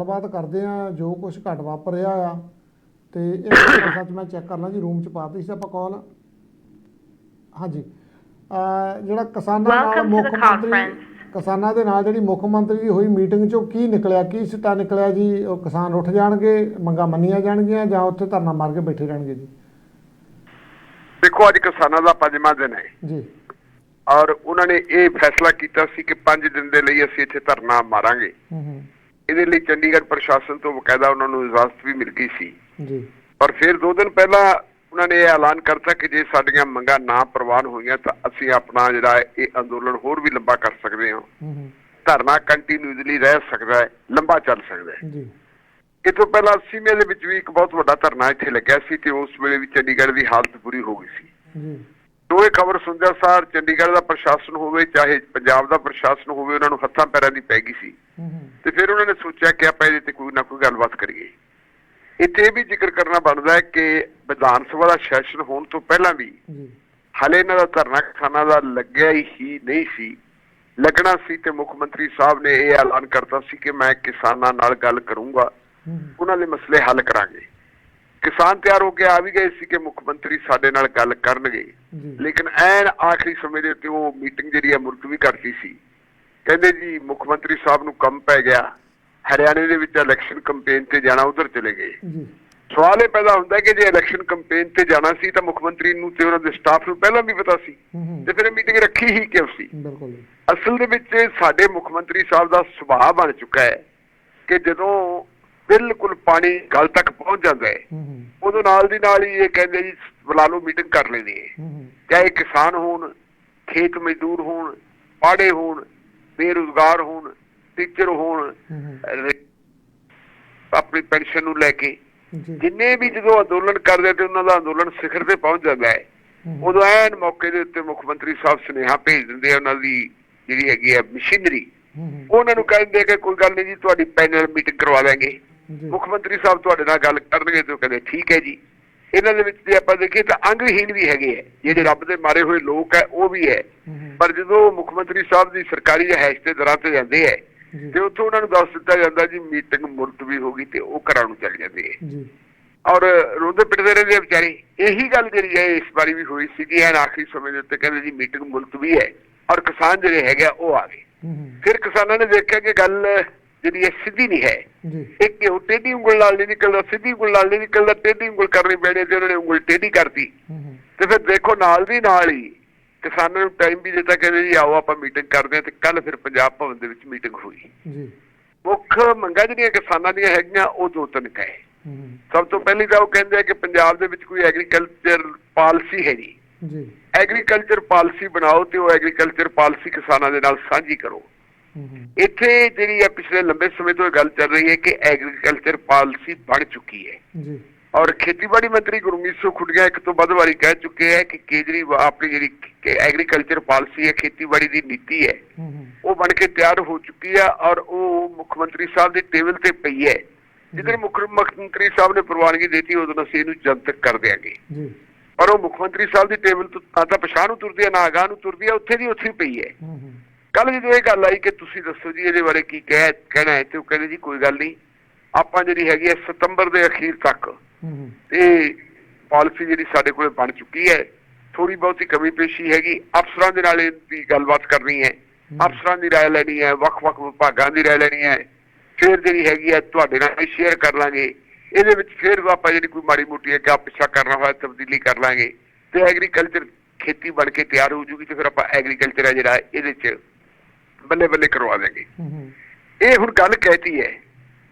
ਗੱਲਬਾਤ ਕਰਦੇ ਆ ਜੋ ਕੁਝ ਘਟ ਵਾਪਰ ਰਿਹਾ ਆ ਤੇ ਇਹ ਸੱਚ ਮੈਂ ਚੈੱਕ ਕਰ ਲਾਂ ਜੀ ਰੂਮ ਚ ਪਾਤੀ ਸੀ ਆਪਾਂ ਕਾਲ ਹਾਂਜੀ। ਜਿਹੜਾ ਕਿਸਾਨਾਂ ਨਾਲ ਮੁੱਖ ਮੰਤਰੀ. ਕਿਸਾਨਾਂ ਦੇ ਨਾਲ ਜਿਹੜੀ ਮੁੱਖ ਮੰਤਰੀ ਦੀ ਹੋਈ ਮੀਟਿੰਗ ਚੋਂ ਕੀ ਨਿਕਲਿਆ ਕੀ ਸਿੱਟਾ ਨਿਕਲਿਆ ਜੀ? ਉਹ ਕਿਸਾਨ ਉੱਠ ਜਾਣਗੇ ਮੰਗਾਂ ਮੰਨੀਆਂ ਜਾਣਗੀਆਂ ਜਾਂ ਉੱਥੇ ਧਰਨਾ ਮਾਰ ਕੇ ਬੈਠੇ ਰਹਿਣਗੇ ਜੀ? ਦੇਖੋ ਅੱਜ ਕਿਸਾਨਾਂ ਦਾ ਪੰਜਵਾਂ ਦਿਨ ਹੈ। ਜੀ। ਔਰ ਉਹਨਾਂ ਨੇ ਇਹ ਫੈਸਲਾ ਕੀਤਾ ਸੀ ਕਿ 5 ਦਿਨ ਦੇ ਲਈ ਅਸੀਂ ਇੱਥੇ ਧਰਨਾ ਮਾਰਾਂਗੇ। ਹੂੰ ਹੂੰ। ਇਹਦੇ ਲਈ ਚੰਡੀਗੜ੍ਹ ਪ੍ਰਸ਼ਾਸਨ ਤੋਂ ਬਕਾਇਦਾ ਉਹਨਾਂ ਨੂੰ ਇਜਾਜ਼ਤ ਵੀ ਮਿਲ ਗਈ ਸੀ। ਜੀ। ਪਰ ਫਿਰ ਦੋ ਦਿਨ ਪਹਿਲਾਂ ਉਹਨਾਂ ਨੇ ਇਹ ਐਲਾਨ ਕਰਤਾ ਕਿ ਜੇ ਸਾਡੀਆਂ ਮੰਗਾਂ ਨਾ ਪ੍ਰਵਾਨ ਹੋਈਆਂ ਤਾਂ ਅਸੀਂ ਆਪਣਾ ਜਿਹੜਾ ਇਹ ਅੰਦੋਲਨ ਹੋਰ ਵੀ ਲੰਬਾ ਕਰ ਸਕਦੇ ਹਾਂ। ਧਰਨਾ ਕੰਟੀਨਿਊਸਲੀ ਰਹਿ ਸਕਦਾ ਹੈ ਲੰਬਾ ਚੱਲ ਸਕਦਾ ਹੈ। ਜੀ। ਇਹ ਤੋਂ ਪਹਿਲਾਂ 80ਵੇਂ ਦੇ ਵਿੱਚ ਵੀ ਇੱਕ ਬਹੁਤ ਵੱਡਾ ਧਰਨਾ ਇੱਥੇ ਲੱਗਿਆ ਸੀ ਤੇ ਉਸ ਵੇਲੇ ਵੀ ਚੰਡੀਗੜ੍ਹ ਦੀ ਹਾਲਤ ਬੁਰੀ ਹੋ ਗਈ ਸੀ। ਜੀ। ਜੋ ਇਹ ਖਬਰ ਸੁਣਦਿਆਂ ਸਾਰ ਚੰਡੀਗੜ੍ਹ ਦਾ ਪ੍ਰਸ਼ਾਸਨ ਹੋਵੇ ਚਾਹੇ ਪੰਜਾਬ ਦਾ ਪ੍ਰਸ਼ਾਸਨ ਹੋਵੇ ਉਹਨਾਂ ਨੂੰ ਹੱਥਾਂ ਪੈਰਾਂ ਦੀ ਪੈ ਗਈ ਸੀ। ਤੇ ਫਿਰ ਉਹਨਾਂ ਨੇ ਸੋਚਿਆ ਕਿ ਆਪਾਂ ਇਹਦੇ ਤੇ ਕੋਈ ਨਾ ਕੋਈ ਗੱਲਬਾਤ ਕਰੀਏ। ਇੱਥੇ ਵੀ ਜ਼ਿਕਰ ਕਰਨਾ ਬਣਦਾ ਹੈ ਕਿ ਵਿਧਾਨ ਸਭਾ ਦਾ ਸੈਸ਼ਨ ਹੋਣ ਤੋਂ ਪਹਿਲਾਂ ਵੀ ਹਲੇ ਇਹਨਾਂ ਦਾ ਧਰਨਾ ਕਿਸਾਨਾਂ ਦਾ ਲੱਗਿਆ ਹੀ ਨਹੀਂ ਸੀ। ਲੱਗਣਾ ਸੀ ਤੇ ਮੁੱਖ ਮੰਤਰੀ ਸਾਹਿਬ ਨੇ ਇਹ ਐਲਾਨ ਕਰਤਾ ਸੀ ਕਿ ਮੈਂ ਕਿਸਾਨਾਂ ਨਾਲ ਗੱਲ ਕਰੂੰਗਾ। ਉਹਨਾਂ ਦੇ ਮਸਲੇ ਹੱਲ ਕਰਾਂਗੇ। ਕਿਸਾਨ ਤਿਆਰ ਹੋ ਕੇ ਆ ਵੀ ਗਏ ਸੀ ਕਿ ਮੁੱਖ ਮੰਤਰੀ ਸਾਡੇ ਨਾਲ ਗੱਲ ਕਰਨਗੇ। ਲੇਕਿਨ ਐਨ ਆਖਰੀ ਸਮੇਂ ਦੇ ਉੱਤੇ ਉਹ ਮੀਟਿੰਗ ਜਿਹੜੀ ਹੈ ਮੁਲਤਵੀ ਕਰਤੀ ਸੀ। ਕਹਿੰਦੇ ਜੀ ਮੁੱਖ ਮੰਤਰੀ ਸਾਹਿਬ ਨੂੰ ਕੰਮ ਪੈ ਗਿਆ। ਹਰਿਆਣੇ ਦੇ ਵਿੱਚ ਇਲੈਕਸ਼ਨ ਕੈਂਪੇਨ ਤੇ ਜਾਣਾ ਉਧਰ ਚਲੇ ਗਏ। ਜੀ। ਸਵਾਲ ਇਹ ਪੈਦਾ ਹੁੰਦਾ ਕਿ ਜੇ ਇਲੈਕਸ਼ਨ ਕੈਂਪੇਨ ਤੇ ਜਾਣਾ ਸੀ ਤਾਂ ਮੁੱਖ ਮੰਤਰੀ ਨੂੰ ਤੇ ਉਹਨਾਂ ਦੇ ਸਟਾਫ ਨੂੰ ਪਹਿਲਾਂ ਵੀ ਪਤਾ ਸੀ। ਤੇ ਫਿਰ ਇਹ ਮੀਟਿੰਗ ਰੱਖੀ ਹੀ ਕਿਉਂ ਸੀ? ਬਿਲਕੁਲ ਅਸਲ ਦੇ ਵਿੱਚ ਸਾਡੇ ਮੁੱਖ ਮੰਤਰੀ ਸਾਹਿਬ ਦਾ ਸੁਭਾਅ ਬਣ ਚੁੱਕਾ ਹੈ ਕਿ ਜਦੋਂ ਬਿਲਕੁਲ ਪਾਣੀ ਗਲ ਤੱਕ ਪਹੁੰਚ ਜਾਂਦਾ ਹੈ ਉਦੋਂ ਨਾਲ ਦੀ ਨਾਲ ਹੀ ਇਹ ਕਹਿੰਦੇ ਜੀ ਬੁਲਾ ਲਓ ਮੀਟਿੰਗ ਕਰ ਲੈਣੀ ਹੂੰ। ਚਾਹੇ ਕਿਸਾਨ ਹੋਣ ਖੇਤ ਮਜ਼ਦੂਰ ਹੋਣ ਪਾੜੇ ਹੋਣ ਬੇਰੁਜ਼ਗਾਰ ਹੋਣ ਟੀਚਰ ਹੋਣ ਆਪਣੀ ਪੈਨਸ਼ਨ ਨੂੰ ਲੈ ਕੇ। ਜਿੰਨੇ ਵੀ ਜਦੋਂ ਅੰਦੋਲਨ ਕਰਦੇ ਤੇ ਉਹਨਾਂ ਦਾ ਅੰਦੋਲਨ ਸਿਖਰ ਤੇ ਪਹੁੰਚ ਜਾਂਦਾ ਹੈ ਉਦੋਂ ਐਨ ਮੌਕੇ ਦੇ ਉੱਤੇ ਮੁੱਖ ਮੰਤਰੀ ਸਾਹਿਬ ਸੁਨੇਹਾ ਭੇਜ ਦਿੰਦੇ ਆ ਉਹਨਾਂ ਦੀ ਜਿਹੜੀ ਹੈਗੀ ਹੈ ਮਸ਼ੀਨਰੀ। ਉਹਨਾਂ ਨੂੰ ਕਹਿੰਦੇ ਕਿ ਕੋਈ ਗੱਲ ਨਹੀਂ ਜੀ ਤੁਹਾਡੀ ਪੈਨਲ ਮੀਟਿੰਗ ਕਰਵਾ ਜੀ। ਮੁੱਖ ਮੰਤਰੀ ਸਾਹਿਬ ਤੁਹਾਡੇ ਨਾਲ ਗੱਲ ਕਰਨਗੇ ਤੇ ਉਹ ਕਹਿੰਦੇ ਠੀਕ ਹੈ ਜੀ। ਇਹਨਾਂ ਦੇ ਵਿੱਚ ਜੇ ਆਪਾਂ ਦੇਖੀਏ ਤਾਂ ਅੰਗਹੀਣ ਵੀ ਹੈਗੇ ਹੈ। ਜਿਹੜੇ ਰੱਬ ਦੇ ਮਾਰੇ ਹੋਏ ਲੋਕ ਹੈ ਉਹ ਵੀ ਹੂੰ। ਪਰ ਜਦੋਂ ਮੁੱਖ ਮੰਤਰੀ ਸਾਹਿਬ ਦੀ ਸਰਕਾਰੀ ਰਿਹਾਇਸ਼ ਤੇ ਦਰਾਂ ਤੇ ਜਾਂਦੇ ਜੀ। ਤੇ ਉੱਥੋਂ ਉਹਨਾਂ ਨੂੰ ਦੱਸ ਦਿੱਤਾ ਜਾਂਦਾ ਜੀ ਮੀਟਿੰਗ ਮੁਲਤਵੀ ਹੋ ਗਈ ਤੇ ਉਹ ਘਰਾਂ ਨੂੰ ਚੱਲ ਜਾਂਦੇ ਜੀ। ਔਰ ਰੋਂਦੇ ਪਿੱਟਦੇ ਰਹਿੰਦੇ ਵਿਚਾਰੇ। ਇਹੀ ਗੱਲ ਜਿਹੜੀ ਹੈ ਇਸ ਵਾਰੀ ਵੀ ਹੋਈ ਸੀ ਕਿ ਐਨ ਆਖਰੀ ਸਮੇਂ ਦੇ ਉੱਤੇ ਕਹਿੰਦੇ ਜੀ ਮੀਟਿੰਗ ਮੁਲਤਵੀ ਹੈ। ਔਰ ਕਿਸਾਨ ਜਿਹੜੇ ਹੈਗੇ ਉਹ ਆ ਗਏ। ਫਿਰ ਕਿਸਾਨਾਂ ਨੇ ਦੇਖਿਆ ਕਿ ਗੱਲ ਜਿਹੜੀ ਹੈ ਸਿੱਧੀ ਨਹੀਂ ਹੈ। ਜੀ। ਇੱਕ ਉਹ ਟੇਢੀ ਉਂਗਲ ਨਾਲ ਨਹੀਂ ਨਿਕਲਦਾ ਸਿੱਧੀ ਉਂਗਲ ਨਾਲ ਨਹੀਂ ਨਿਕਲਦਾ ਟੇਢੀ ਉਂਗਲ ਕਰਨੀ ਪੈਣੀ ਤੇ ਉਹਨਾਂ ਨੇ ਉਂਗਲ ਟੇਢੀ ਕਰਤੀ। ਤੇ ਫਿਰ ਦੇਖੋ ਨਾਲ ਦੀ ਨਾਲ ਹੀ ਕਿਸਾਨਾਂ ਨੂੰ ਟਾਈਮ ਵੀ ਦਿੱਤਾ ਕਹਿੰਦੇ ਜੀ ਆਓ ਆਪਾਂ ਮੀਟਿੰਗ ਕਰਦੇ ਹਾਂ ਤੇ ਕੱਲ ਫਿਰ ਪੰਜਾਬ ਭਵਨ ਦੇ ਵਿੱਚ ਮੀਟਿੰਗ ਹੋਈ। ਜੀ। ਮੁੱਖ ਮੰਗਾਂ ਜਿਹੜੀਆਂ ਕਿਸਾਨਾਂ ਦੀਆਂ ਹੈਗੀਆਂ ਉਹ ਦੋ ਤਿੰਨ ਕਹੇ ਸਭ ਤੋਂ ਪਹਿਲੀ ਤਾਂ ਉਹ ਕਹਿੰਦੇ ਆ ਕਿ ਪੰਜਾਬ ਦੇ ਵਿੱਚ ਕੋਈ ਐਗਰੀਕਲਚਰ ਪਾਲਿਸੀ ਹੈ ਜੀ। ਐਗਰੀਕਲਚਰ ਪਾਲਿਸੀ ਬਣਾਓ ਤੇ ਉਹ ਐਗਰੀਕਲਚਰ ਪਾਲਿਸੀ ਕਿਸਾਨਾਂ ਦੇ ਨਾਲ ਸਾਂਝੀ ਕਰੋ। ਇੱਥੇ ਜਿਹੜੀ ਹੈ ਪਿਛਲੇ ਲੰਬੇ ਸਮੇਂ ਤੋਂ ਇਹ ਗੱਲ ਚੱਲ ਰਹੀ ਹੈ ਕਿ ਐਗਰੀਕਲਚਰ ਪਾਲਿਸੀ ਬਣ ਚੁੱਕੀ ਹੈ। ਜੀ। ਔਰ ਖੇਤੀਬਾੜੀ ਮੰਤਰੀ ਗੁਰਮੀਤ ਸਿੰਘ ਖੁੱਡੀਆਂ ਇੱਕ ਤੋਂ ਵੱਧ ਵਾਰੀ ਕਹਿ ਚੁੱਕੇ ਹੈ ਕਿ ਕੇਜਰੀਵਾਲ ਆਪਣੀ ਜਿਹੜੀ ਐਗਰੀਕਲਚਰ ਪਾਲਿਸੀ ਹੈ ਖੇਤੀਬਾੜੀ ਦੀ ਨੀਤੀ ਹੈ ਉਹ ਬਣ ਕੇ ਤਿਆਰ ਹੋ ਚੁੱਕੀ ਹੈ ਔਰ ਉਹ ਮੁੱਖ ਮੰਤਰੀ ਸਾਹਿਬ ਦੀ ਟੇਬਲ ਤੇ ਪਈ ਹੈ। ਜਿੱਦਣ ਮੁੱਖ ਮੰਤਰੀ ਸਾਹਿਬ ਨੇ ਪ੍ਰਵਾਨਗੀ ਦਿੱਤੀ ਉਦੋਂ ਅਸੀਂ ਇਹਨੂੰ ਜਨਤਕ ਕਰ ਦਿਆਂਗੇ। ਜੀ। ਪਰ ਉਹ ਮੁੱਖ ਮੰਤਰੀ ਸਾਹਿਬ ਦੀ ਟੇਬਲ ਤੋਂ ਤਾਂ ਪਛਾਣ ਨੂੰ ਤੁਰਦੀ ਹੈ ਨਾ ਅਗਾਂਹ ਨੂੰ ਤੁਰਦੀ ਹੈ ਉੱਥੇ ਦੀ ਉੱਥੇ ਪਈ ਹੂੰ। ਕੱਲ ਜਦੋਂ ਇਹ ਗੱਲ ਆਈ ਕਿ ਤੁਸੀਂ ਦੱਸੋ ਜੀ ਇਹਦੇ ਬਾਰੇ ਕੀ ਕਹਿ ਕਹਿਣਾ ਹੈ ਤੇ ਉਹ ਕਹਿੰਦੇ ਜੀ ਕੋਈ ਗੱਲ ਨਹੀਂ ਆਪਾਂ ਜਿਹੜੀ ਹੈਗੀ ਹੈ ਸਤੰਬਰ ਦੇ ਅਖੀਰ ਤੱਕ ਹੂੰ ਹੂੰ ਇਹ ਪਾਲਿਸੀ ਜਿਹੜੀ ਸਾਡੇ ਕੋਲੇ ਬਣ ਚੁੱਕੀ ਹੈ ਥੋੜੀ ਬਹੁਤੀ ਕਮੀ ਪੇਸ਼ੀ ਹੈਗੀ ਅਫਸਰਾਂ ਦੇ ਨਾਲ ਇਹਦੀ ਗੱਲਬਾਤ ਕਰਨੀ ਹੈ ਅਫਸਰਾਂ ਦੀ رائے ਲੈਣੀ ਹੈ ਵੱਖ-ਵੱਖ ਵਿਭਾਗਾਂ ਦੀ رائے ਲੈਣੀ ਹੈ ਫਿਰ ਜਿਹੜੀ ਹੈਗੀ ਹੈ ਤੁਹਾਡੇ ਨਾਲ ਸ਼ੇਅਰ ਕਰ ਲਾਂਗੇ ਇਹਦੇ ਵਿੱਚ ਫਿਰ ਆਪਾਂ ਜਿਹੜੀ ਕੋਈ ਮਾੜੀ ਮੋਟੀ ਹੈ ਕਿ ਆਪ ਪਿੱਛਾ ਕਰਨਾ ਹੋਇਆ ਤਬਦੀਲੀ ਕਰ ਲਾਂਗੇ ਤੇ ਐਗਰੀਕਲਚਰ ਖੇਤੀ ਬਣ ਕੇ ਤਿਆਰ ਹੋ ਜੂਗੀ ਤੇ ਫਿਰ ਆਪਾਂ ਐਗਰੀਕਲਚਰ ਹੈ ਜਿਹੜਾ ਇਹਦੇ 'ਚ ਬੱਲੇ ਬੱਲੇ ਕਰਵਾ ਦੇਂਗੇ ਇਹ ਹੁਣ ਗੱਲ ਕਹਿਤੀ ਹੈ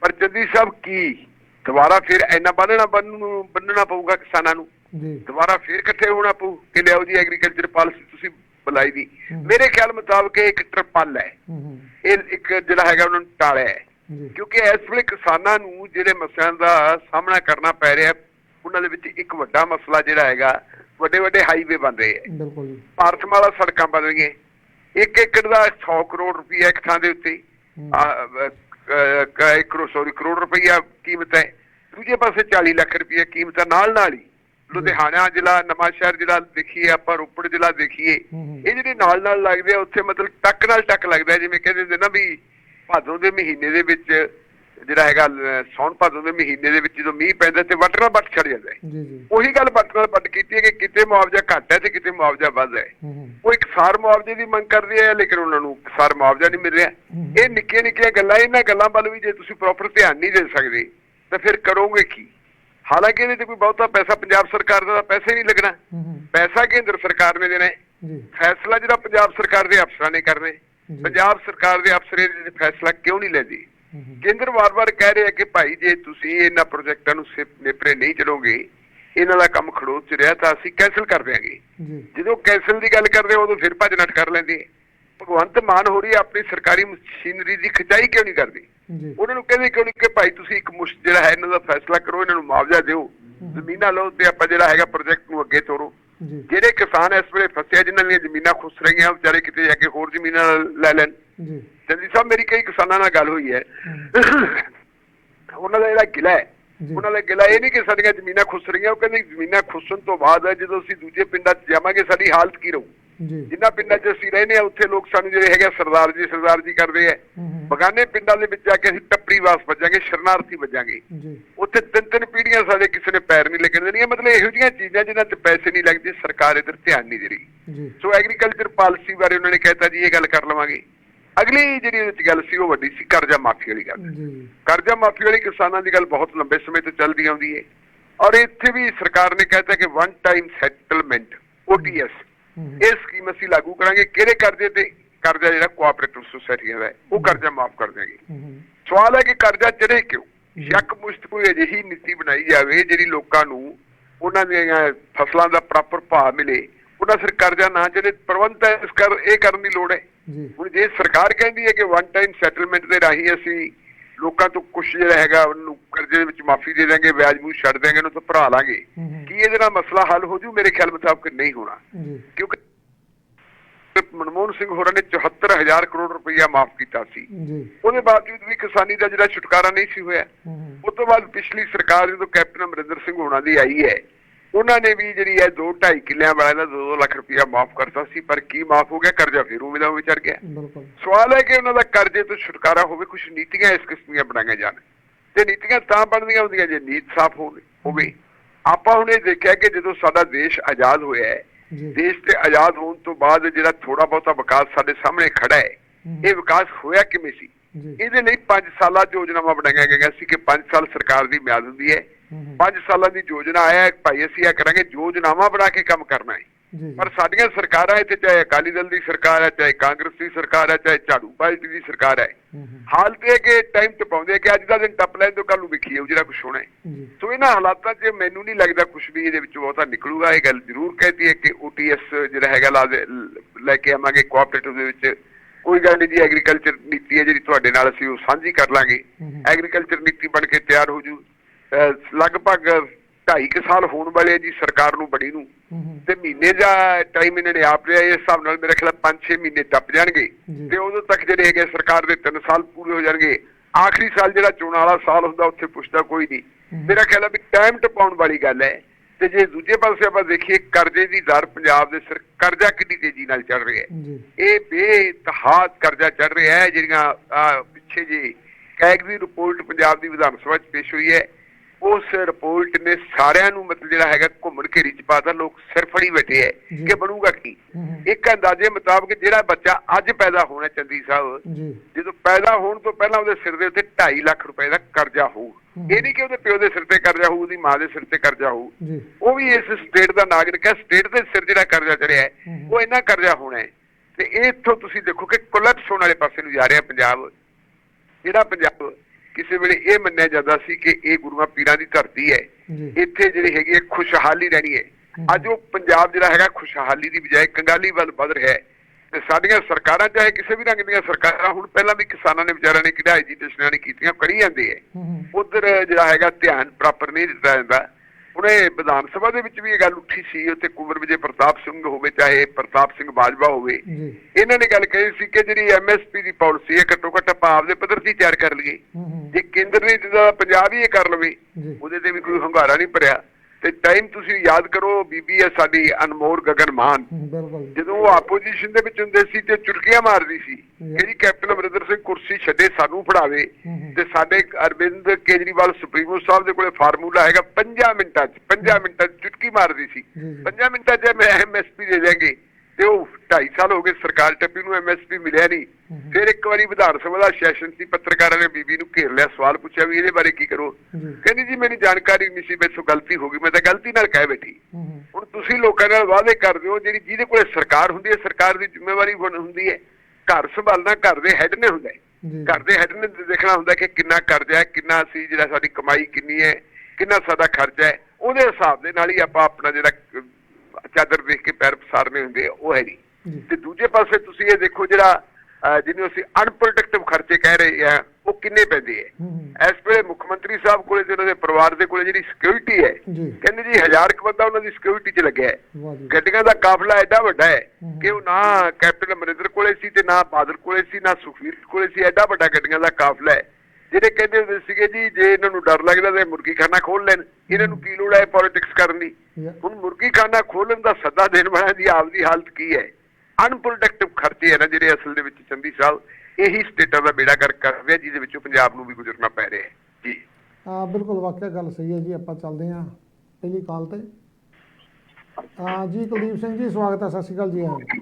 ਪਰ ਜੱਦੀ ਸਾਹਿਬ ਕੀ? ਦੁਬਾਰਾ ਫਿਰ ਇੰਨਾ ਬੰਨਣਾ ਬੰਨੂ ਬੰਨਣਾ ਪਊਗਾ ਕਿਸਾਨਾਂ ਨੂੰ? ਜੀ। ਦੁਬਾਰਾ ਫਿਰ ਇਕੱਠੇ ਹੋਣਾ ਪਊ ਕਿ ਲਿਆਓ ਜੀ ਐਗਰੀਕਲਚਰ ਪਾਲਿਸੀ ਤੁਸੀਂ ਬੁਲਾਈ ਦੀ। ਮੇਰੇ ਖਿਆਲ ਮੁਤਾਬਕ ਇੱਕ ਟਰਪਲ ਹੈ। ਇਹ ਇੱਕ ਜਿਹੜਾ ਹੈਗਾ ਉਹਨਾਂ ਨੂੰ ਟਾਲਿਆ ਹੈ। ਕਿਉਂਕਿ ਇਸ ਵੇਲੇ ਕਿਸਾਨਾਂ ਨੂੰ ਜਿਹੜੇ ਮਸਲਿਆਂ ਦਾ ਸਾਹਮਣਾ ਕਰਨਾ ਪੈ ਰਿਹਾ ਉਹਨਾਂ ਦੇ ਵਿੱਚ ਇੱਕ ਵੱਡਾ ਮਸਲਾ ਜਿਹੜਾ ਹੈਗਾ ਵੱਡੇ ਵੱਡੇ ਹਾਈਵੇ ਬਣ ਰਹੇ ਹੈ। ਭਾਰਤਮਾਲਾ ਸੜਕਾਂ ਬਣ ਰਹੀਆਂ। ਇੱਕ ਏਕੜ ਦਾ 100 ਕਰੋੜ ਰੁਪਈਆ ਇੱਕ ਥਾਂ ਦੇ ਉੱਤੇ। ਆ ਇੱਕ ਕਰੋੜ ਸੌਰੀ ਕਰੋੜ ਰੁਪਈਆ ਕੀਮਤ ਹੈ। ਦੂਜੇ ਪਾਸੇ 40 ਲੱਖ ਰੁਪਈਆ ਕੀਮਤ ਹੈ ਨਾਲ ਨਾਲ ਹੀ। ਲੁਧਿਆਣਾ ਜ਼ਿਲ੍ਹਾ ਨਵਾਂ ਸ਼ਹਿਰ ਜ਼ਿਲ੍ਹਾ ਦੇਖੀਏ ਆਪਾਂ ਰੋਪੜ ਜ਼ਿਲ੍ਹਾ ਦੇਖੀਏ। ਇਹ ਜਿਹੜੇ ਨਾਲ ਨਾਲ ਲੱਗਦੇ ਆ ਉੱਥੇ ਮਤਲਬ ਟੱਕ ਨਾਲ ਟੱਕ ਲੱਗਦਾ ਜਿਵੇਂ ਕਹਿੰਦੇ ਹੁੰਦੇ ਨਾ ਵੀ ਭਾਦੋਂ ਦੇ ਮਹੀਨੇ ਦੇ ਵਿੱਚ ਜਿਹੜਾ ਹੈਗਾ ਸੌਣ ਭਾਦੋਂ ਦੇ ਮਹੀਨੇ ਦੇ ਵਿੱਚ ਜਦੋਂ ਮੀਂਹ ਪੈਂਦਾ ਤੇ ਵੱਟ ਨਾਲ ਵੱਟ ਛੜ ਜਾਂਦਾ ਹੈ। ਜੀ ਜੀ। ਉਹੀ ਗੱਲ ਵੱਟ ਨਾਲ ਵੱਟ ਕੀਤੀ ਹੈ ਕਿ ਕਿਤੇ ਮੁਆਵਜ਼ਾ ਘੱਟ ਹੈ ਤੇ ਕਿਤੇ ਮੁਆਵਜ਼ਾ ਵੱਧ ਹੈ। ਉਹ ਇੱਕ ਸਾਰ ਮੁਆਵਜ਼ੇ ਦੀ ਮੰਗ ਕਰਦੇ ਆ ਲੇਕਿਨ ਉਹਨਾਂ ਨੂੰ ਸਾਰ ਮੁਆਵਜ਼ਾ ਨਹੀਂ ਮਿਲ ਰਿਹਾ। ਇਹ ਨਿੱਕੀਆਂ ਨਿੱਕੀਆਂ ਗੱਲਾਂ ਇਹਨਾਂ ਗੱਲਾਂ ਵੱਲ ਵੀ ਜੇ ਤੁਸੀਂ ਪ੍ਰੋਪਰ ਧਿਆਨ ਨਹੀਂ ਦੇ ਸਕਦੇ ਤਾਂ ਫਿਰ ਕਰੋਗੇ ਕੀ? ਹਾਲਾਂਕਿ ਇਹਦੇ ਤੇ ਕੋਈ ਬਹੁਤਾ ਪੈਸਾ ਪੰਜਾਬ ਸਰਕਾਰ ਦਾ ਪੈਸਾ ਨਹੀਂ ਲੱਗਣਾ। ਪੈਸਾ ਕੇਂਦਰ ਸਰਕਾਰ ਨੇ ਦੇਣਾ ਹੈ। ਫੈਸਲਾ ਜਿਹੜਾ ਪੰਜਾਬ ਸਰਕਾਰ ਦੇ ਅਫਸਰਾਂ ਨੇ ਕਰਨਾ। ਪੰਜਾਬ ਸਰਕਾਰ ਦੇ ਅਫਸਰ ਫੈਸਲਾ ਕਿਉਂ ਨਹੀਂ ਲੈਂਦੇ? ਕੇਂਦਰ ਵਾਰ-ਵਾਰ ਕਹਿ ਰਿਹਾ ਕਿ ਭਾਈ ਜੇ ਤੁਸੀਂ ਇਹਨਾਂ ਪ੍ਰੋਜੈਕਟਾਂ ਨੂੰ ਨੇਪਰੇ ਨਹੀਂ ਚੜੋਗੇ ਇਹਨਾਂ ਦਾ ਕੰਮ ਖੜੋਤ ਚ ਰਿਹਾ ਤਾਂ ਅਸੀਂ ਕੈਨਸਲ ਕਰ ਦਿਆਂਗੇ। ਜਦੋਂ ਕੈਂਸਲ ਦੀ ਗੱਲ ਕਰਦੇ ਉਦੋਂ ਫਿਰ ਭੱਜ ਨੱਠ ਕਰ ਲੈਂਦੇ। ਭਗਵੰਤ ਮਾਨ ਹੋ ਰਹੀ ਆਪਣੀ ਸਰਕਾਰੀ ਮਸ਼ੀਨਰੀ ਦੀ ਖਿਚਾਈ ਕਿਉਂ ਨਹੀਂ ਕਰਦੀ? ਉਹਨਾਂ ਨੂੰ ਕਹਿੰਦੇ ਕਿਉਂ ਨਹੀਂ ਕਿ ਭਾਈ ਤੁਸੀਂ ਇੱਕ ਮੁਸ਼ਤ ਜਿਹੜਾ ਹੈ ਇਹਨਾਂ ਦਾ ਫੈਸਲਾ ਕਰੋ ਇਹਨਾਂ ਨੂੰ ਮੁਆਵਜ਼ਾ ਦਿਓ। ਜ਼ਮੀਨਾਂ ਲਓ ਤੇ ਆਪਾਂ ਜਿਹੜਾ ਹੈਗਾ ਪ੍ਰੋਜੈਕਟ ਨੂੰ ਅੱਗੇ ਤੋਰੋ। ਜਿਹੜੇ ਕਿਸਾਨ ਇਸ ਵੇਲੇ ਫਸੇ ਆ, ਜਿਨ੍ਹਾਂ ਦੀਆਂ ਜ਼ਮੀਨਾਂ ਖੁੱਸ ਰਹੀਆਂ ਵਿਚਾਰੇ ਕਿਤੇ ਜਾ ਕੇ ਹੋਰ ਜ਼ਮੀਨਾਂ ਲੈ ਲੈਣ। ਜੀ। ਚੰਦੀ ਸਾਹਿਬ ਮੇਰੀ ਕਈ ਕਿਸਾਨਾਂ ਨਾਲ ਗੱਲ ਹੋਈ ਹੈ। ਉਹਨਾਂ ਦਾ ਜਿਹੜਾ ਗਿਲਾ ਹੈ। ਉਹਨਾਂ ਦਾ ਗਿਲਾ ਇਹ ਨਹੀਂ ਕਿ ਸਾਡੀਆਂ ਜ਼ਮੀਨਾਂ ਖੁੱਸ ਰਹੀਆਂ ਉਹ ਕਹਿੰਦੇ ਜ਼ਮੀਨਾਂ ਖੁੱਸਣ ਤੋਂ ਬਾਅਦ ਜਦੋਂ ਅਸੀਂ ਦੂਜੇ ਪਿੰਡਾਂ 'ਚ ਜਾਵਾਂਗੇ ਸਾਡੀ ਹਾਲਤ ਕੀ ਰਹੂ? ਜੀ। ਜਿਨ੍ਹਾਂ ਪਿੰਡਾਂ 'ਚ ਅਸੀਂ ਰਹਿੰਦੇ ਆ ਉੱਥੇ ਲੋਕ ਸਾਨੂੰ ਜਿਹੜੇ ਹੈਗੇ ਸਰਦਾਰ ਜੀ ਸਰਦਾਰ ਜੀ ਕਰਦੇ ਆ। ਬਗਾਨੇ ਪਿੰਡਾਂ ਦੇ ਵਿੱਚ ਜਾ ਕੇ ਅਸੀਂ ਟੱਪਰੀ ਵਾਸ ਵੱਜਾਂਗੇ ਸ਼ਰਨਾਰਥੀ ਵੱਜਾਂਗੇ। ਉੱਥੇ ਤਿੰਨ ਤਿੰਨ ਪੀੜ੍ਹੀਆਂ ਸਾਡੇ ਕਿਸੇ ਨੇ ਪੈਰ ਨਹੀਂ ਲੱਗਣ ਦੇਣੀਆਂ। ਮਤਲਬ ਇਹੋ ਜਿਹੀਆਂ ਚੀਜ਼ਾਂ ਜਿਨ੍ਹਾਂ ਤੇ ਪੈਸੇ ਨਹੀਂ ਲੱਗਦੇ ਸਰਕਾਰ ਇਧਰ ਧਿਆਨ ਨਹੀਂ ਦੇ ਰਹੀ। ਸੋ ਐਗਰੀਕਲਚਰ ਪਾਲਿਸੀ ਬਾਰੇ ਉਹਨਾਂ ਨੇ ਕਹਿਤਾ ਜੀ ਇਹ ਗੱਲ ਕਰ ਲਵਾਂਗੇ। ਅਗਲੀ ਜਿਹੜੀ ਗੱਲ ਸੀ ਉਹ ਵੱਡੀ ਸੀ ਕਰਜ਼ਾ ਮਾਫੀ ਵਾਲੀ ਗੱਲ। ਜੀ। ਕਰਜ਼ਾ ਮਾਫੀ ਵਾਲੀ ਕਿਸਾਨਾਂ ਦੀ ਗੱਲ ਬਹੁਤ ਲੰਬੇ ਸਮੇਂ ਤੋਂ ਚੱਲਦੀ ਆਉਂਦੀ ਹੈ ਔਰ ਇੱਥੇ ਵੀ ਸਰਕਾਰ ਨੇ ਕਹਿਤਾ ਕਿ ਵਨ ਟਾਈਮ ਸੈਟਲਮੈਂਟ ਹੂੰ। ਇਹ ਸਕੀਮ ਅਸੀਂ ਲਾਗੂ ਕਰਾਂਗੇ ਕਿਹੜੇ ਕਰਜ਼ੇ ਤੇ ਕਰਜ਼ਾ ਜਿਹੜਾ ਕੋਆਪਰੇਟਿਵ ਸੁਸਾਇਟੀਆਂ ਦਾ ਹੈ ਉਹ ਕਰਜ਼ਾ ਮਾਫ ਕਰ ਹੂੰ। ਸਵਾਲ ਹੈ ਕਿ ਕਰਜ਼ਾ ਚੜੇ ਕਿਉਂ। ਸ਼ੱਕ ਮੁਸ਼ਤ ਕੋਈ ਅਜਿਹੀ ਨੀਤੀ ਬਣਾਈ ਜਾਵੇ ਜਿਹੜੀ ਲੋਕਾਂ ਨੂੰ ਉਹਨਾਂ ਦੀਆਂ ਫਸਲਾਂ ਦਾ ਪ੍ਰਾਪਰ ਭਾਅ ਮਿਲੇ। ਉਹਨਾਂ ਸਿਰ ਕਰਜ਼ਾ ਨਾ ਚੜੇ ਪ੍ਰਬੰਧ ਇਸ ਕਰ ਇਹ ਕਰਨ ਦੀ ਲੋੜ ਹੈ। ਜੀ। ਹੁਣ ਜੇ ਸਰਕਾਰ ਕਹਿੰਦੀ ਹੈ ਕਿ ਵਨ ਟਾਈਮ ਸੈਟਲਮੈਂਟ ਦੇ ਰਾਹੀਂ ਅਸੀਂ ਲੋਕਾਂ ਤੋਂ ਕੁਝ ਜਿਹੜਾ ਹੈਗਾ ਉਹਨੂੰ ਕਰਜ਼ੇ ਦੇ ਵਿੱਚ ਮਾਫੀ ਦੇ ਦਾਂਗੇ ਵਿਆਜ ਬੂਝ ਛੱਡ ਦਾਂਗੇ ਉਹਨੂੰ ਤਾਂ ਭਰਾ ਲਾਂਗੇ। ਕੀ ਇਹਦੇ ਨਾਲ ਮਸਲਾ ਹੱਲ ਹੋ ਜੂ? ਮੇਰੇ ਖਿਆਲ ਮੁਤਾਬਕ ਨਹੀਂ ਹੋਣਾ। ਕਿਉਂਕਿ ਮਨਮੋਹਨ ਸਿੰਘ ਹੋਰਾਂ ਨੇ 74000 ਕਰੋੜ ਰੁਪਈਆ ਮਾਫ ਕੀਤਾ ਸੀ। ਉਹਦੇ ਬਾਵਜੂਦ ਵੀ ਕਿਸਾਨੀ ਦਾ ਜਿਹੜਾ ਛੁਟਕਾਰਾ ਨਹੀਂ ਸੀ ਹੋਇਆ। ਉਸ ਤੋਂ ਬਾਅਦ ਪਿਛਲੀ ਸਰਕਾਰ ਜਦੋਂ ਕੈਪਟਨ ਅਮਰਿੰਦਰ ਸਿੰਘ ਹੋਣਾ ਦੀ ਆਈ ਹੈ ਉਹਨਾਂ ਨੇ ਵੀ ਜਿਹੜੀ ਹੈ 2 2.5 ਕਿੱਲਿਆਂ ਵਾਲਿਆਂ ਦਾ 2-2 ਲੱਖ ਰੁਪਇਆ ਮਾਫ ਕਰਤਾ ਸੀ ਪਰ ਕੀ ਮਾਫ ਹੋ ਗਿਆ? ਕਰਜ਼ਾ ਫਿਰ ਦਾ ਉਵੇਂ ਚੜ ਗਿਆ। ਸਵਾਲ ਹੈ ਕਿ ਉਹਨਾਂ ਦਾ ਕਰਜ਼ੇ ਤੋਂ ਛੁਟਕਾਰਾ ਹੋਵੇ ਕੁਝ ਨੀਤੀਆਂ ਇਸ ਕਿਸਮ ਦੀਆਂ ਬਣਾਈਆਂ ਜਾਣ। ਤੇ ਨੀਤੀਆਂ ਤਾਂ ਬਣਦੀਆਂ ਹੁੰਦੀਆਂ ਜੇ ਨੀਤ ਸਾਫ਼ ਹੋਵੇ ਆਪਾਂ ਹੁਣ ਇਹ ਦੇਖਿਆ ਕਿ ਜਦੋਂ ਸਾਡਾ ਦੇਸ਼ ਆਜ਼ਾਦ ਹੋਇਆ ਹੈ ਦੇਸ਼ ਤੇ ਆਜ਼ਾਦ ਹੋਣ ਤੋਂ ਬਾਅਦ ਜਿਹੜਾ ਥੋੜਾ ਬਹੁਤਾ ਵਿਕਾਸ ਸਾਡੇ ਸਾਹਮਣੇ ਖੜਾ ਹੈ। ਇਹ ਵਿਕਾਸ ਹੋਇਆ ਕਿਵੇਂ ਸੀ? ਇਹਦੇ ਲਈ 5 ਸਾਲਾ ਯੋਜਨਾਵਾਂ ਬਣਾਈਆਂ ਗਈਆਂ ਸੀ ਕਿ 5 ਸਾਲ ਸਰਕਾਰ ਦੀ ਮਿਆਦ ਹੁੰਦੀ ਹੂੰ 5 ਸਾਲਾਂ ਦੀ ਯੋਜਨਾ ਆਇਆ ਹੈ, ਭਾਈ ਅਸੀਂ ਇਹ ਕਰਾਂਗੇ ਯੋਜਨਾਵਾਂ ਬਣਾ ਕੇ ਕੰਮ ਕਰਨਾ ਹੈ। ਪਰ ਸਾਡੀਆਂ ਸਰਕਾਰਾਂ ਇੱਥੇ ਚਾਹੇ ਅਕਾਲੀ ਦਲ ਦੀ ਸਰਕਾਰ ਹੈ ਚਾਹੇ ਕਾਂਗਰਸ ਦੀ ਸਰਕਾਰ ਹੈ ਚਾਹੇ ਝਾੜੂ ਪਾਰਟੀ ਦੀ ਸਰਕਾਰ ਹੈ ਹਾਲਤ ਇਹ ਕਿ ਟਾਈਮ ਤੇ ਪਾਉਂਦੇ ਕਿ ਅੱਜ ਦਾ ਦਿਨ ਟੱਪ ਲੈਣ ਤੋਂ ਕੱਲ ਨੂੰ ਵਿਖੀਏ ਜਿਹੜਾ ਕੁਝ ਹੋਣਾ ਹੈ। ਸੋ ਇਹਨਾਂ ਹਾਲਾਤਾਂ 'ਚ ਮੈਨੂੰ ਨਹੀਂ ਲੱਗਦਾ ਕੁਝ ਵੀ ਇਹਦੇ ਵਿੱਚ ਬਹੁਤਾ ਨਿਕਲੂਗਾ। ਇਹ ਗੱਲ ਜ਼ਰੂਰ ਕਹਤੀ ਹੈ ਕਿ OTS ਜਿਹੜਾ ਹੈਗਾ ਲਾ ਲੈ ਕੇ ਆਵਾਂਗੇ ਕੋਆਪਰੇਟਿਵ ਦੇ ਵਿੱਚ। ਕੋਈ ਗੱਲ ਨਹੀਂ ਜੀ ਐਗਰੀਕਲਚਰ ਨੀਤੀ ਹੈ ਜਿਹੜੀ ਤੁਹਾਡੇ ਨਾਲ ਅਸੀਂ ਉਹ ਸਾਂਝੀ ਕਰ ਲਾਂਗੇ। ਐਗਰੀਕਲਚਰ ਨੀਤੀ ਬਣ ਕੇ ਤਿਆਰ ਹੋ ਜੂ। ਲਗਭਗ 2.5 ਸਾਲ ਹੋਣ ਵਾਲੇ ਆ ਜੀ ਸਰਕਾਰ ਨੂੰ ਬਣੀ ਨੂੰ। ਤੇ ਮਹੀਨੇ ਦਾ ਟਾਈਮ ਇਹਨਾਂ ਨੇ ਆਪ ਲਿਆ ਇਸ ਹਿਸਾਬ ਨਾਲ ਮੇਰੇ ਖਿਆਲ 5-6 ਮਹੀਨੇ ਟੱਪ ਜਾਣਗੇ। ਤੇ ਉਦੋਂ ਤੱਕ ਜਿਹੜੇ ਹੈਗੇ ਸਰਕਾਰ ਦੇ 3 ਸਾਲ ਪੂਰੇ ਹੋ ਜਾਣਗੇ। ਆਖਰੀ ਸਾਲ ਜਿਹੜਾ ਚੋਣਾਂ ਵਾਲਾ ਸਾਲ ਹੁੰਦਾ ਉੱਥੇ ਪੁੱਛਦਾ ਕੋਈ ਨਹੀਂ। ਮੇਰਾ ਖਿਆਲ ਹੈ ਵੀ ਟਾਈਮ ਟਪਾਉਣ ਵਾਲੀ ਗੱਲ ਹੈ। ਤੇ ਜੇ ਦੂਜੇ ਪਾਸੇ ਆਪਾਂ ਦੇਖੀਏ ਕਰਜ਼ੇ ਦੀ ਦਰ ਪੰਜਾਬ ਦੇ ਸਿਰ ਕਰਜ਼ਾ ਕਿੰਨੀ ਤੇਜ਼ੀ ਨਾਲ ਚੜ ਰਿਹਾ ਹੈ। ਇਹ ਬੇਤਹਾਤ ਕਰਜ਼ਾ ਚੜ ਰਿਹਾ ਹੈ ਜਿਹੜੀਆਂ ਪਿੱਛੇ ਜੀ ਕੈਗ ਦੀ ਰਿਪੋਰਟ ਪੰਜਾਬ ਦੀ ਵਿਧਾਨ ਸਭਾ 'ਚ ਪੇਸ਼ ਹੋਈ ਹੈ। ਉਸ ਰਿਪੋਰਟ ਨੇ ਸਾਰਿਆਂ ਨੂੰ ਮਤਲਬ ਜਿਹੜਾ ਹੈਗਾ ਘੁੰਮਣ ਘੇਰੀ 'ਚ ਪਾਤਾ ਲੋਕ ਸਿਰ ਫੜੀ ਬੈਠੇ ਜੀ। ਕਿ ਬਣੂਗਾ ਕੀ? ਇੱਕ ਅੰਦਾਜ਼ੇ ਮੁਤਾਬਕ ਜਿਹੜਾ ਬੱਚਾ ਅੱਜ ਪੈਦਾ ਹੋਣਾ ਚੰਦੀ ਸਾਹਿਬ ਜਦੋਂ ਪੈਦਾ ਹੋਣ ਤੋਂ ਪਹਿਲਾਂ ਉਹਦੇ ਸਿਰ ਦੇ ਉੱਤੇ 2.5 ਲੱਖ ਰੁਪਏ ਦਾ ਕਰਜ਼ਾ ਹੋਊ। ਇਹ ਨਹੀਂ ਕਿ ਉਹਦੇ ਪਿਓ ਦੇ ਸਿਰ ਤੇ ਕਰਜ਼ਾ ਹੋਊ ਉਹਦੀ ਮਾਂ ਦੇ ਸਿਰ ਤੇ ਕਰਜ਼ਾ ਹੋਊ। ਉਹ ਵੀ ਇਸ ਸਟੇਟ ਦਾ ਨਾਗਰਿਕ ਹੈ ਸਟੇਟ ਦੇ ਸਿਰ ਜਿਹੜਾ ਕਰਜ਼ਾ ਚੜਿਆ। ਉਹ ਇੰਨਾ ਕਰਜ਼ਾ ਹੋਣਾ ਹੈ ਤੇ ਇੱਥੋਂ ਤੁਸੀਂ ਦੇਖੋ ਕਿ ਕੋਲੈਪਸ ਹੋਣ ਵਾਲੇ ਪਾਸੇ ਨੂੰ ਜਾ ਰਿਹਾ ਪੰਜਾਬ। ਜਿਹੜਾ ਪੰਜਾਬ ਕਿਸੇ ਵੇਲੇ ਇਹ ਮੰਨਿਆ ਜਾਂਦਾ ਸੀ ਕਿ ਇਹ ਗੁਰੂਆਂ ਪੀਰਾਂ ਦੀ ਧਰਤੀ ਹੈ। ਇੱਥੇ ਜਿਹੜੀ ਹੈਗੀ ਹੈ ਖੁਸ਼ਹਾਲੀ ਰਹਿਣੀ ਹੈ। ਅੱਜ ਉਹ ਪੰਜਾਬ ਜਿਹੜਾ ਹੈਗਾ ਖੁਸ਼ਹਾਲੀ ਦੀ ਬਜਾਏ ਕੰਗਾਲੀ ਵੱਲ ਵੱਧ ਰਿਹਾ ਹੈ। ਤੇ ਸਾਡੀਆਂ ਸਰਕਾਰਾਂ ਚਾਹੇ ਕਿਸੇ ਵੀ ਰੰਗ ਦੀਆਂ ਸਰਕਾਰਾਂ ਹੁਣ ਪਹਿਲਾਂ ਵੀ ਕਿਸਾਨਾਂ ਨੇ ਵਿਚਾਰਿਆਂ ਨੇ ਕਿਹੜਾ ਐਜੀਟੇਸ਼ਨਾਂ ਨੇ ਕੀਤੀਆਂ ਕਰੀ ਜਾਂਦੇ ਹੂੰ। ਉਧਰ ਜਿਹੜਾ ਹੈਗਾ ਧਿਆਨ ਪ੍ਰਾਪਰ ਨਹੀਂ ਦਿੱਤਾ ਜਾਂਦਾ। ਹੁਣ ਇਹ ਵਿਧਾਨ ਸਭਾ ਦੇ ਵਿੱਚ ਵੀ ਇਹ ਗੱਲ ਉੱਠੀ ਸੀ ਉੱਥੇ ਕੁੰਵਰ ਵਿਜੇ ਪ੍ਰਤਾਪ ਸਿੰਘ ਹੋਵੇ ਚਾਹੇ ਪ੍ਰਤਾਪ ਸਿੰਘ ਬਾਜਵਾ ਹੋਵੇ। ਇਹਨਾਂ ਨੇ ਗੱਲ ਕਹੀ ਸੀ ਕਿ ਜਿਹੜੀ ਐਮਐਸਪੀ ਦੀ ਪਾਲਿਸੀ ਹੈ ਘੱਟੋ ਘੱਟ ਆਪਾਂ ਆਪਦੇ ਪੱਧਰ ਤੇ ਤਿਆਰ ਕਰ ਲਈਏ। ਜੇ ਕੇਂਦਰ ਨੇ ਜਿਹਦਾ ਪੰਜਾਬ ਹੀ ਇਹ ਕਰ ਲਵੇ ਉਹਦੇ ਤੇ ਵੀ ਕੋਈ ਹੰਗਾਰਾ ਨਹੀਂ ਭਰਿਆ ਤੇ ਟਾਈਮ ਤੁਸੀਂ ਯਾਦ ਕਰੋ ਬੀਬੀ ਹੈ ਸਾਡੀ ਅਨਮੋਲ ਗਗਨ ਮਾਨ। ਜਦੋਂ ਉਹ ਆਪੋਜੀਸ਼ਨ ਦੇ ਵਿੱਚ ਹੁੰਦੇ ਸੀ ਤੇ ਚੁਟਕੀਆਂ ਮਾਰਦੀ ਸੀ. ਕਹਿੰਦੀ ਕੈਪਟਨ ਅਮਰਿੰਦਰ ਸਿੰਘ ਕੁਰਸੀ ਛੱਡੇ ਸਾਨੂੰ ਫੜਾਵੇ। ਤੇ ਸਾਡੇ ਅਰਵਿੰਦ ਕੇਜਰੀਵਾਲ ਸੁਪਰੀਮੋ ਸਾਹਿਬ ਦੇ ਕੋਲੇ ਫਾਰਮੂਲਾ ਹੈਗਾ 5 ਮਿੰਟਾਂ 'ਚ 5 ਮਿੰਟਾਂ 'ਚ ਚੁਟਕੀ ਮਾਰਦੀ ਸੀ ਜੀ, ਜੀ। 5 ਮਿੰਟਾਂ 'ਚ ਮੈਂ ਐਮਐਸਪੀ ਦੇ ਦੇਂਗੇ ਤੇ ਉਹ 2.5 ਸਾਲ ਹੋ ਗਏ ਸਰਕਾਰ ਟੱਪੀ ਨੂੰ ਐਮਐਸਪੀ ਮਿਲਿਆ ਨਹੀਂ। ਫਿਰ ਇੱਕ ਵਾਰੀ ਵਿਧਾਨ ਸਭਾ ਦਾ ਸੈਸ਼ਨ ਸੀ ਪੱਤਰਕਾਰਾਂ ਨੇ ਬੀਬੀ ਨੂੰ ਘੇਰ ਲਿਆ ਸਵਾਲ ਪੁੱਛਿਆ ਵੀ ਇਹਦੇ ਬਾਰੇ ਕੀ ਕਰੋ। ਕਹਿੰਦੀ ਜੀ ਮੈਨੂੰ ਜਾਣਕਾਰੀ ਨਹੀਂ ਸੀ ਮੈਥੋਂ ਗਲਤੀ ਹੋ ਗਈ ਮੈਂ ਤਾਂ ਗਲਤੀ ਨਾਲ ਕਹਿ ਬੈਠੀ। ਹੁਣ ਤੁਸੀਂ ਲੋਕਾਂ ਨਾਲ ਵਾਅਦੇ ਕਰਦੇ ਹੋ ਜਿਹੜੀ ਜਿਹਦੇ ਕੋਲੇ ਸਰਕਾਰ ਹੁੰਦੀ ਹੈ ਸਰਕਾਰ ਦੀ ਜ਼ਿੰਮੇਵਾਰੀ ਹੁੰਦੀ ਹੈ। ਘਰ ਸੰਭਾਲਣਾ ਘਰ ਦੇ ਹੈੱਡ ਨੇ ਹੁੰਦਾ ਹੈ। ਘਰ ਦੇ ਹੈੱਡ ਨੇ ਦੇਖਣਾ ਹੁੰਦਾ ਕਿ ਕਿੰਨਾ ਕਰਜ਼ਾ ਹੈ ਕਿੰਨਾ ਅਸੀਂ ਜਿਹੜਾ ਸਾਡੀ ਕਮਾਈ ਕਿੰਨੀ ਹੈ ਕਿੰਨਾ ਸਾਡਾ ਖਰਚਾ ਹੈ। ਉਹਦੇ ਹਿਸਾਬ ਦੇ ਨਾਲ ਹੀ ਆਪਾਂ ਆਪਣਾ ਜਿਹੜਾ ਚਾਦਰ ਵੇਖ ਕੇ ਪੈਰ ਪਸਾਰਨੇ ਹੁੰਦੇ ਉਹ ਹੈ ਜੀ ਤੇ ਦੂਜੇ ਪਾਸੇ ਤੁਸੀਂ ਇਹ ਦੇਖੋ ਜਿਹੜਾ ਜਿਹਨੂੰ ਅਸੀਂ ਅਨਪ੍ਰੋਡਕਟਿਵ ਖਰਚੇ ਕਹਿ ਰਹੇ ਆ ਉਹ ਕਿੰਨੇ ਪੈਂਦੇ ਹਮ, ਇਸ ਵੇਲੇ ਮੁੱਖ ਮੰਤਰੀ ਸਾਹਿਬ ਕੋਲੇ ਤੇ ਉਹਨਾਂ ਦੇ ਪਰਿਵਾਰ ਦੇ ਕੋਲੇ ਜਿਹੜੀ ਸਿਕਿਉਰਿਟੀ ਹੈ ਕਹਿੰਦੇ ਜੀ ਹਜ਼ਾਰ ਕੁ ਬੰਦਾ ਉਹਨਾਂ ਦੀ ਸਿਕਿਉਰਿਟੀ 'ਚ ਲੱਗਿਆ ਹੈ। ਗੱਡੀਆਂ ਦਾ ਕਾਫਲਾ ਐਡਾ ਵੱਡਾ ਹੈ। ਕਿ ਉਹ ਨਾ ਕੈਪਟਨ ਅਮਰਿੰਦਰ ਕੋਲੇ ਸੀ ਤੇ ਨਾ ਬਾਦਲ ਕੋਲੇ ਸੀ ਨਾ ਸੁਖਵੀਰ ਕੋਲੇ ਸੀ ਐਡਾ ਵੱਡਾ ਗੱਡੀਆਂ ਦਾ ਕਾਫਲਾ ਹੈ। ਜਿਹੜੇ ਕਹਿੰਦੇ ਹੁੰਦੇ ਸੀਗੇ ਜੀ ਜੇ ਇਹਨਾਂ ਨੂੰ ਡਰ ਲੱਗਦਾ ਤੇ ਮੁਰਗੀ ਖਾਨਾ ਖੋਲ ਲੈਣ। ਇਹਨਾਂ ਨੂੰ ਕੀ ਲੋੜ ਹੈ ਪੋਲਿਟਿਕਸ ਕਰਨ ਦੀ. ਹੁਣ ਮੁਰਗੀ ਖਾਨਾ ਖੋਲਣ ਦਾ ਸੱਦਾ ਦੇਣ ਵਾਲਿਆਂ ਦੀ ਆਪਦੀ ਹਾਲਤ ਕੀ ਹੈ? ਅਨਪ੍ਰੋਡਕਟਿਵ ਖਰਚੇ ਹੈ ਨਾ ਜਿਹੜੇ ਅਸਲ ਦੇ ਵਿੱਚ ਚੰਦੀ ਸਾਹਿਬ, ਇਹੀ ਸਟੇਟਾਂ ਦਾ ਬੇੜਾ ਕਰ ਕਰ ਰਿਹਾ ਜਿਹਦੇ ਵਿੱਚੋਂ ਪੰਜਾਬ ਨੂੰ ਵੀ ਗੁਜ਼ਰਨਾ ਪੈ ਰਿਹਾ ਹੈ। ਜੀ। ਆ ਬਿਲਕੁਲ ਵਾਕਿਆ ਗੱਲ ਸਹੀ ਹੈ ਜੀ, ਆਪਾਂ ਚੱਲਦੇ ਹਾਂ ਪਹਿਲੀ ਕਾਲ ਤੇ। ਆ ਜੀ ਕੁਲਦੀਪ ਸਿੰਘ ਜੀ, ਸਵਾਗਤ ਹੈ, ਸਤਿ ਸ਼੍ਰੀ ਅਕਾਲ ਜੀ ਆਇਆਂ